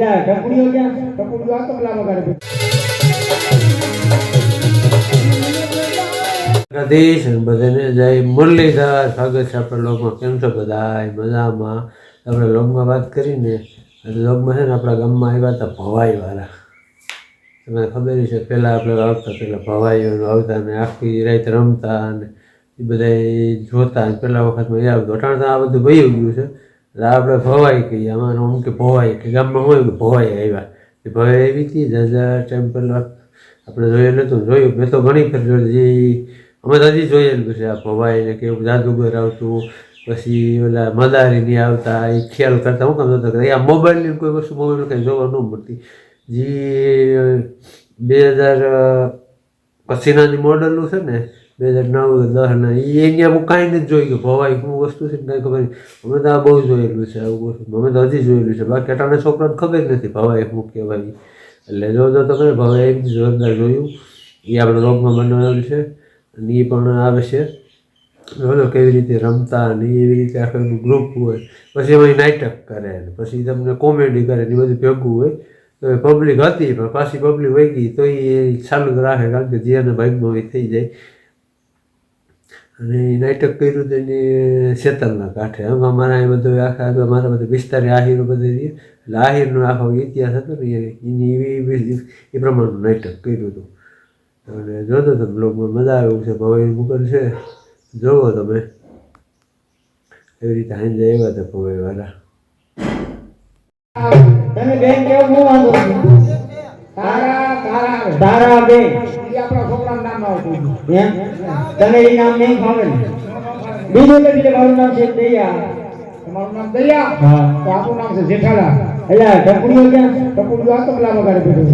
એટલે ટપુડીઓ ક્યાં ટપુડિયું આ તબલા વગાડે પ્રદેશ બધાને જય મુરલીધર. સ્વાગત છે આપણે લોકમાં. કેમ છો બધા મજામાં? આપણે લોગમાં વાત કરીને લોકમાં છે ને આપણા ગામમાં આવ્યા હતા ભવાઈવાળા. તમને ખબર છે, પહેલાં આપણે આવતા પહેલાં ભવાઈઓનું આવતા ને આખી રાત રમતા અને એ બધા જોતા પહેલાં વખતમાં એ આવતું અટાણ તો આ બધું ભયું ગયું છે. આપણે ભવાઈ કહીએ. અમારું આમ કે ભવાઈ, કે ગામમાં હોય કે ભવાઈ આવ્યા. એ ભવાઈ આવી હતી દાદા ટેમ્પલ આપણે જોયેલું હતું જોયું. મેં તો ઘણી ફેર જે, અમે હજી જોયેલું છે આ ભવાઈ ને કેવું જાદુગર આવતું. પછી ઓલા મદારીની આવતા, એ ખ્યાલ કરતા. હું કામ નતો આ મોબાઈલની કોઈ વસ્તુ મોબાઈલ કંઈ જોવા ન મળતી. જે, બે હજાર પછીનાની મોડલનું છે ને બે હજાર નવ દસના એ અહીંયા હું કાંઈ નથી જોઈ ગયું ભવાઈ શું વસ્તુ છે ને કાંઈ ખબર નહીં. અમે તો આ બહુ જોયેલું છે, આવું વસ્તુ અમે તો હજી જોયેલું છે. બાકી અટાણે છોકરાને ખબર નથી ભવાઈ શું કહેવાય. એટલે જો જો તમે ભવાઈ જોરદાર જોયું. એ આપણે રોગમાં બનાવેલું છે અને એ પણ આવે છે. બોલો કેવી રીતે રમતા અને એવી રીતે આખું એનું ગ્રુપ હોય. પછી એમાં નાટક કરે ને, પછી તમને કોમેડી કરે ને બધું ભેગું હોય. તો પબ્લિક હતી, પણ પાછી પબ્લિક વહી ગઈ, તો એ ચાલુ રાખે, કારણ કે જેના ભાગમાં એ થઈ જાય. અને નાટક કર્યું તો એને શેતલના કાંઠે. આમ અમારા એ બધું આખા મારા બધા વિસ્તારી આહિરો બધે એટલે આહિરનો આખો ઇતિહાસ હતો ને એની એવી એ પ્રમાણનું નાટક કર્યું હતું. અને જોતો તો બ્લોગમાં મજા આવે એવું છે, ભવાઈ મુકલ છે. જોવો તમે. એવી રીતે હાંજે આવ્યા હતા ભવાઈ વાળા. તારા તારા તારા બેન એ આપણા છોકરાનું નામ આવતું. એમ? તને એ નામ નહીં ફાવે બીજું કઈ રીતે મારું નામ છે? દયા. તમારું નામ દયા. હા. તો આપણું નામ છે જેઠાલાલ. એટલે ટપુડીઓ ક્યાં ટપુડિયું આ તબલા વગાડે બધું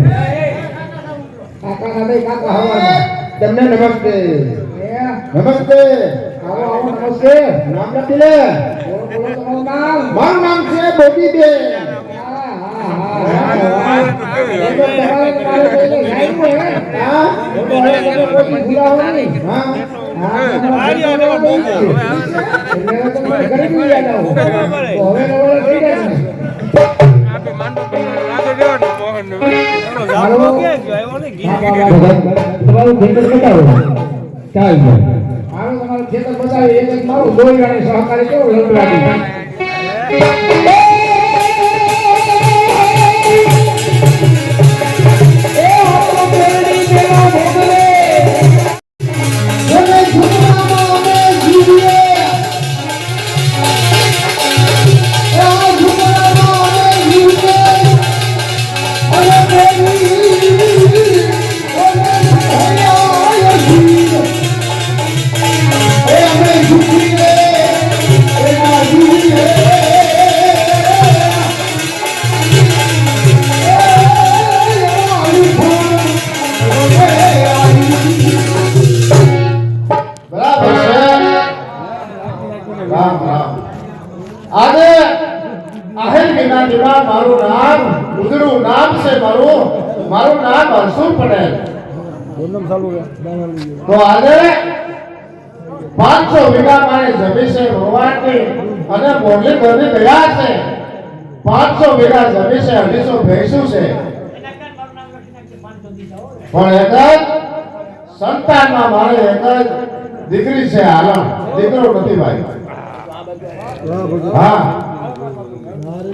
કાકા ના કાકા હવાના. તમને નમસ્તે. નમસ્તે. આવો આવો નમસ્તે. નામ લખી લે. મારું નામ છે બોબીબેન. હા હા હા હા એ તો તમારે તમારે કોઈ લાગ્યું હે હા એ તો હવે તમે કોઈ ભૂલાવો નહીં હા હા તમારે બહુ છે એટલે હવે તમે ઘરે ભૂલી ગયા છો. તો હવે નવરા થઈ ગયા ને હાલો. હા, બાબા. તમારું ફિલ્ટર બતાવો ચાલ તમારું ખેતર બતાવી એક મારું દોઈ વાળી સહકારી કેવું લંબલાડી મોરલી ઘરની દયા છે પાંચસો વીઘા જમીન છે અઢીસો ભેંસું છે પણ એક જ સંતાનમાં મારે એક જ દીકરી છે હાલમ દીકરો નથી ભાઈ હા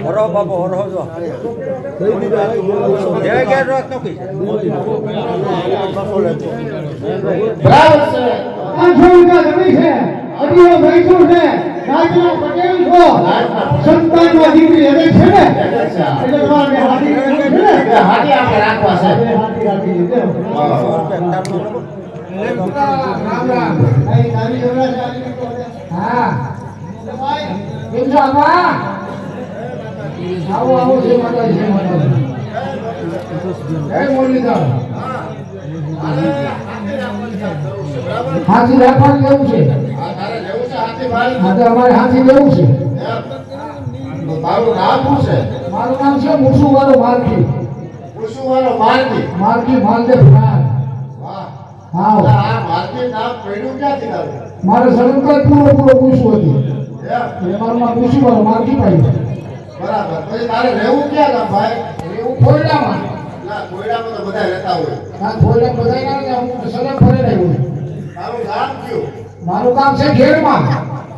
હરો બાપો હરો જો જય કે રોક તો કી બરાબર છે પાંચસો વીઘા જમીન છે અઢીઓ ભેંસો છે. રાજનો પટેલ છો. સંતાનમાં દીકરી હવે છે ને. એટલે તમારે હાથી છે ને? હાથી આપણે રાખવા છે. હાથી રાખી દીધો હા. રામ રામ અહીં નાની જોડા છે, આવી રીતે બધા. હા કેમ છો આપા આવો આવો છે માતાજી માતાજી. જય મુરલીધર. હાથી રાખવાનું કેવું છે આ તારે જવું છે હાથી ભાઈ હા તો અમારે હાથી લેવું છે. મારું નામ શું છે? મારું નામ છે મુસુવાળો માલકી કુશુવાળો માલકી માલકી માલદેવ હા. એટલે આ માલકી નામ પડ્યું ક્યાંથી તારું? મારે સળંગર પૂરો પૂરો પૂછવું હતું. એ મારું નામ મુસુવાળો માલકી ભાઈ બરાબર. પછી તારે રહેવું ક્યાં ગામ ભાઈ? રહેવું ખોયડામાં ના કોયડામાં તો બધા રહેતા હોય. આ ખોયડા બધા ના હું સલગ ફરે નહીં હોય તારું કયું? મારું કામ છે ઘેરમાં.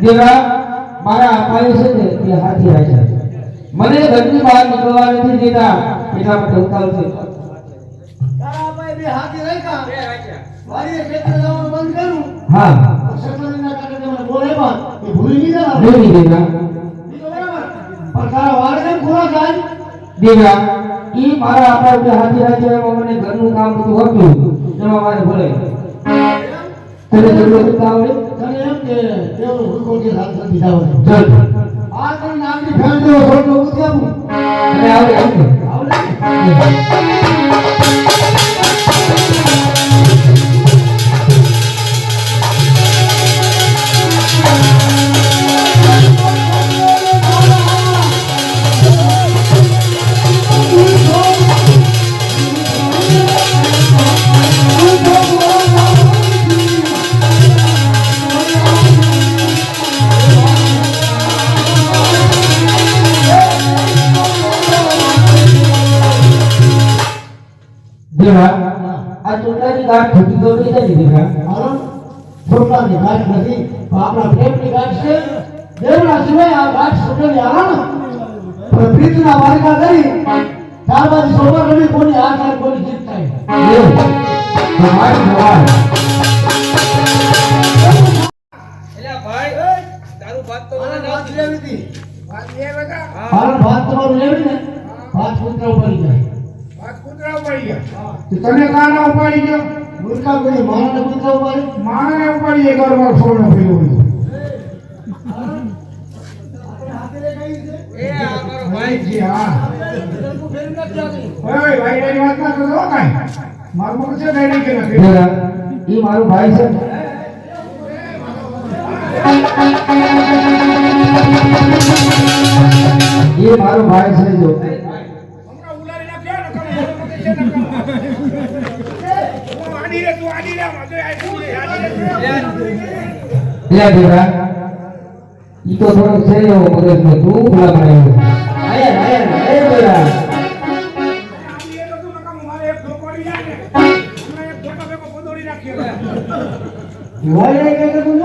દીકરા મારા અપાય છે ને એ હાથી રાજા છે. મને ઘરની બહાર નીકળવા નથી દેતા એટલા માટે ઉતાવળ છે. તારા ભાઈ બે હાથી રાખ્યા. વાડીએ ખેતરે જવાનું બંધ કર્યું. હા. તો કારણે તમને બોલાવ્યા એ ભૂલી નહીં ગયા ને? જોઈ દીકરા ઈ તો બરાબર. પણ તારા થાય? દીકરા ઈ મારા અપાય જે હાથી રાજા એમાં મને ઘરનું કામ બધું હતું. એમાં મારે ભલે. તને જરૂર આવડે. તને એમ કે તેઓ ભૂખો કે હાથ નથી ચલ આ તને નામની ફેણ દેવો થોડું ઉઠી અને આવડે આવડે તને કાના ઉપાડી ગયો મૂર્ખા કોઈ મારાને કૂતરા ઉપાડી માને ઉપાડી એક વાર સોનો ફેરવો ભાઈ હા ઓય ભાઈ એની વાત ના કરો કાંઈ મારું મગજ છે ભાઈ કે નથી દીકરા મારો ભાઈ છે. એ મારો ભાઈ છે જો. મગજ મગજ ઈ તો થોડો છે એવો મગજનો. તું ભલા બનાવ્યો આયા આયા એ બોલા વાય રે કે તું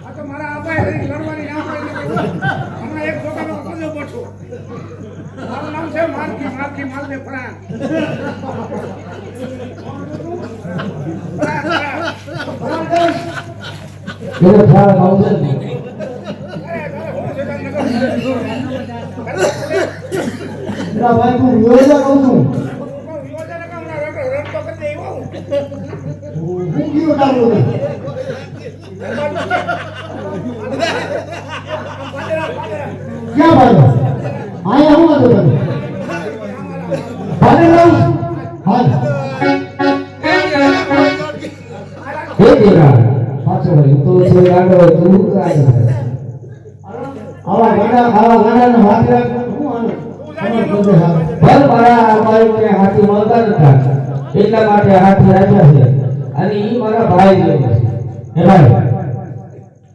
આ તો મારા આપાએ લડવાની ના પાડી હમણાં એક ભેગો પદો બઠો મારું નામ છે માલકી માલકી છે ને તું યોજા કહું છું તારું રે ક્યાં ભાઈ? આયા હું હતો તને ભારે લાવું. હાલ. હે દીકરા પાછો વળી તો છે ગાંડો આવા ગાડા ગાડાને હાથ રાખો હું આનું નતા એટલા માટે હાથી છે. અને ઈ મારા ભાઈ જેવો છે. હે ભાઈ?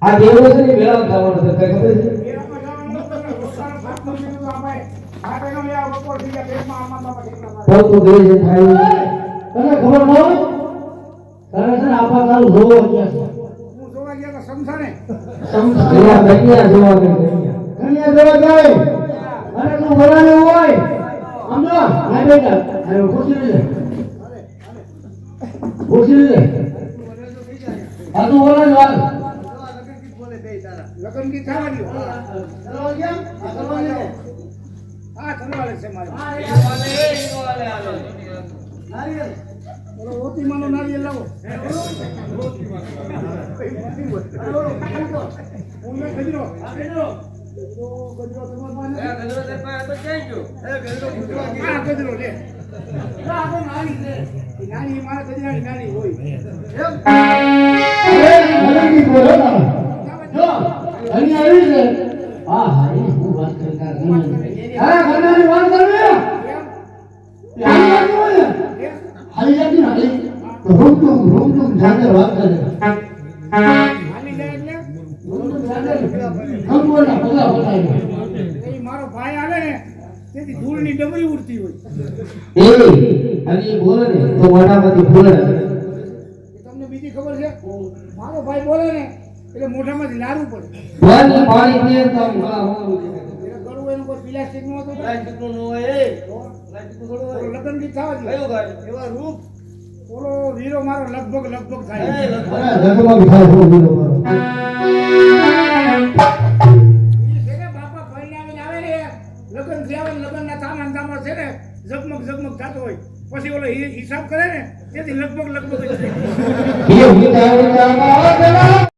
આ દેવો છે ને મેળા જવાનું છે કઈ ખબર છે? તો તું ગઈ છે થાય તને ખબર ન હોય? તને છે ને આપા તારું જોવો ક્યાં છે. કન્યા જોવા કન્યા. જોવા તું ભરાને હોય. સમજો ના બેટા. ખુશી ખુશી લે. આ તું બોલે વાત લગ્ન કી ચલો આ હા મારે. નારિયેળ બોલો ઓતી માનો લાવો ઊંઘે ગજરો આ બેટો ગજરો તમારા પાસે હા ગજરો. લે. આ તો છે. ઈ નાની મારા ગજરાની નાની હોય. અરે નરંગી બોલો તારા જો અહીં આવી છે. હા હા એ હું વાત કરતા અરે કન્યાની વાત કરવી હાલી જાતી ને. હાલી હાલી. રૂમ ટુમ રૂમ ટુમ વાત કરે. નાની જાય એટલે? રૂમ ટુમ જાને હમ બોલા બધા બતાવી મારો ભાઈ તેથી ધૂળની ડબરી ઉડતી હોય. અને ઈ બોલે ને તો મોઢામાંથી ફૂલે તમને બીજી ખબર છે? બોલે ને એટલે મોઢામાંથી લારવું પડે. પાણી પાણી પીએ તો. લગ્ન બી થવા કયું એવા રૂપ. ઓલો વીરો મારો લગભગ લગભગ થાય. લગભગ. ઝગમગ ઝગમગ થતો હોય. પછી ઓલો હિસાબ કરે ને તેથી લગભગ લગભગ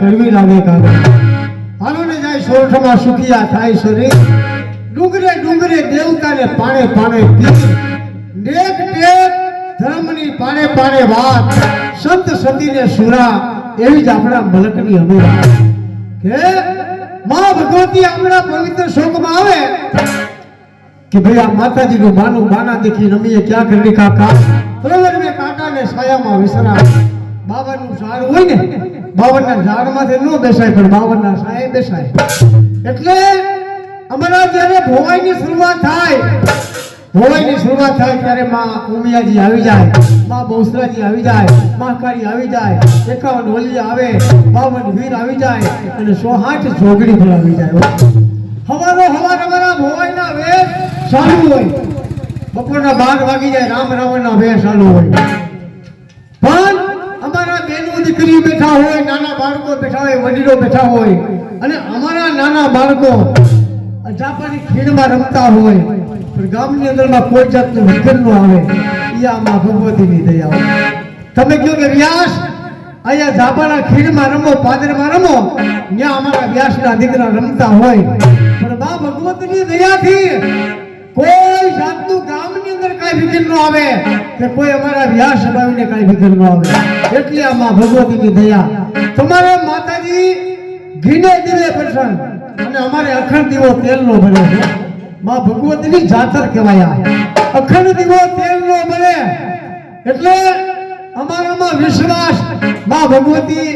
કડવી લાગે કાલે. હાલો ને જાય સોરઠમાં સુખિયા થાય શરીર. ડુંગરે ડુંગરે દેવતાને પાણે પાણે પીર. નેક નેક ધર્મની પાણે પાણે વાત. સંત સતીને સુરા. એવી જ આપણા મલકની અનુરા કે માં ભગવતી આપણા પવિત્ર શોકમાં આવે. કે ભાઈ આ માતાજીનું માનું માના દેખી રમીએ ક્યાં કરી કાકા? બરોબર મેં કાકાને છાયામાં વિસરા બાબાનું સારું હોય ને બાવનના ઝાડમાંથી ન બેસાય, પણ બાવનના સાય બેસાય. એટલે અમારા જ્યારે ભોવાઈની શરૂઆત થાય, ભોવાઈની શરૂઆત થાય ત્યારે માં ઉમિયાજી આવી જાય, માં બહુસરાજી આવી જાય મહાકાળી આવી જાય, એકાવન વલી આવે, બાવન વીર આવી જાય, અને સોહાઠ જોગડી પણ આવી જાય. હવારો, હવાર અમારા ભોવાઈના વેશ ચાલુ હોય. બપોરના બાર વાગી જાય, રામ રાવણના વેશ ચાલુ હોય. પણ અમારા બેનો દીકરી બેઠા હોય, નાના બાળકો બેઠા હોય, વડીલો બેઠા હોય, અને અમારા નાના બાળકો જાપાની ખીણમાં રમતા હોય, પણ ગામની અંદરમાં કોઈ જાતનું વિઘન ન આવે. એ આમાં ભગવતીની દયા હોય. તમે કહો કે વ્યાસ, અહીંયા જાપાના ખીણમાં રમો, પાદરમાં રમો, ત્યાં અમારા વ્યાસના દીકરા રમતા હોય. પણ બા ભગવતની દયાથી કોઈ જાતનું ગામની અંદર કાંઈ ફિકર ન આવે કે કોઈ અમારા વ્યાસ સભાવીને કાંઈ ફિકર ન આવે. એટલે આમાં ભગવતીની દયા. તમારે માતાજી ઘીને દીવે પ્રસન્ન. અને અમારે અખંડ દીવો તેલનો બને છે. માં ભગવતીની જાતર કહેવાય અખંડ દીવો તેલનો બને એટલે અમારામાં વિશ્વાસ. માં ભગવતી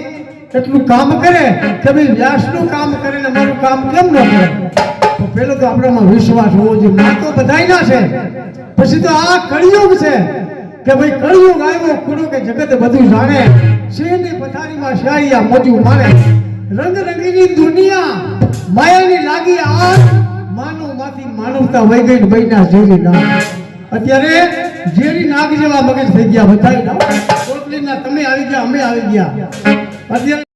એટલું કામ કરે, કે ભાઈ વ્યાસનું કામ કરે ને મારું કામ કેમ ન કરે? તો પેલો તો આપણામાં વિશ્વાસ હોવો જોઈએ. માં તો બધાયના છે. પછી તો આ કળિયુગ છે કે ભાઈ કળિયુગ આવ્યો ખુડો કે જગત બધું જાણે. સિંહની પથારીમાં શાહીયા મોજું માણે રંગ રંગીની દુનિયા માયાની લાગી આ માનવમાંથી માનવતા વહી ગઈ ને બૈના જેવી ના અત્યારે ઝેરી નાગ જેવા મગજ થઈ ગયા બધા ના. કોટલીના તમે આવી ગયા, અમે આવી ગયા. અત્યારે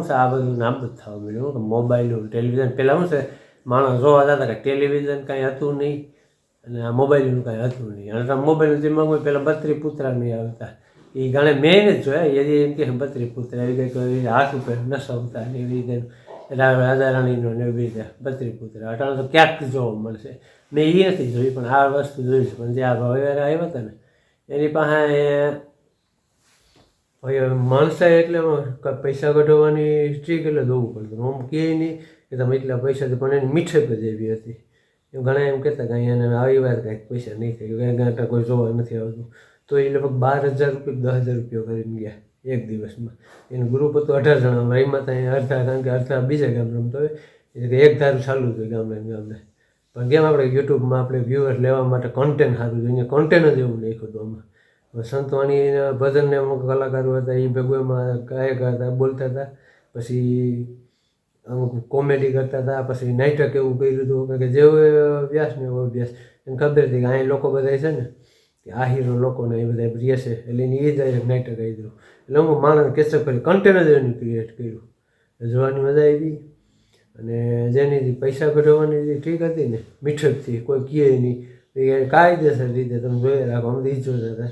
શું છે, આ બધું જ થવા મળ્યું કે મોબાઈલ ટેલિવિઝન પહેલાં શું છે, માણસ જોવા જતા કે ટેલિવિઝન કાંઈ હતું નહીં અને આ મોબાઈલનું કાંઈ હતું નહીં. અને મોબાઈલ જેમાં કોઈ પહેલાં બત્રી પુતરા નહીં આવતા. એ ગાણે મેં જ જોયા એ એમ કે બત્રી પુતરા એવી કંઈક એવી હાથ ઉપર નસવતા ને એવી રીતે રાજા રાણીનો ને એવી રીતે બત્રી પુતરા અટાણ તો ક્યાંક જોવા મળશે. મેં એ નથી જોઈ, પણ આ વસ્તુ જોઈ છે. પણ જે આ ભવ્ય આવ્યા હતા ને, એની પાસે હવે માણસે એટલે પૈસા કઢાવવાની સ્ટ્રીક એટલે દોવું પડતું આમ કહે નહીં કે તમે એટલા પૈસા પણ એની જ એવી હતી. એમ ઘણા એમ કહેતા કે અહીંયા આવી વાત કાંઈક પૈસા નહીં થાય. કાંઈ ગાંઠા કોઈ જોવા નથી આવતું. તો એ લગભગ બાર હજાર રૂપિયા દસ હજાર રૂપિયા કરીને ગયા એક દિવસમાં. એનું ગ્રુપ હતું અઢાર જણા. એમાં ત્યાં અડધા, કારણ કે અડધા બીજા ગામ રમતો હોય. એટલે એક ધારું ચાલુ હોય ગામડે ગામડે. પણ કેમ આપણે યુટ્યુબમાં આપણે વ્યૂઅર લેવા માટે કોન્ટેન્ટ સારું જોઈએ. કોન્ટેન્ટ જ એવું નાખ્યું હતું આમાં. હવે સંતવાણી ભજનને અમુક કલાકારો હતા, એ ભેગું એમાં ગાયક હતા, બોલતા હતા. પછી અમુક કોમેડી કરતા હતા, પછી નાટક એવું કર્યું હતું. કે જેવો અભ્યાસ ને એવો અભ્યાસ. એને ખબર હતી કે અહીં લોકો બધા છે ને, કે આ હીરો લોકોને એ બધા પ્રિય છે. એટલે એની એ જ નાટક આવી દીધું એટલે હું માણસ કેચઅપ કરી કન્ટેનર એનું ક્રિએટ કર્યું. જોવાની મજા આવી. અને જેની પૈસા કઢાવવાની જે ઠીક હતી ને મીઠકથી કોઈ કહે નહીં. કાયદેસર રીતે તમે જોઈ રાખો, અમે તો જોતા હતા.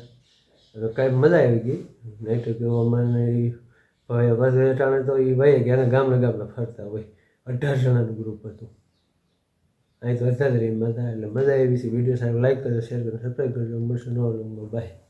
હવે કાંઈ મજા આવી ગઈ. નહીં તો કેવું મને ઈ ભાઈ બસ વેટાણે તો એ ભાઈ ગયા ગામના ગામના ફરતા હોય. અઢાર જણાનું ગ્રુપ હતું. અહીં તો રહી મજા, એટલે મજા આવી છે. વીડિયો સાહેબ લાઈક કરજો શેર કરજો સબસ્ક્રાઈબ કરજો. મળશે નવા લોગમાં બાય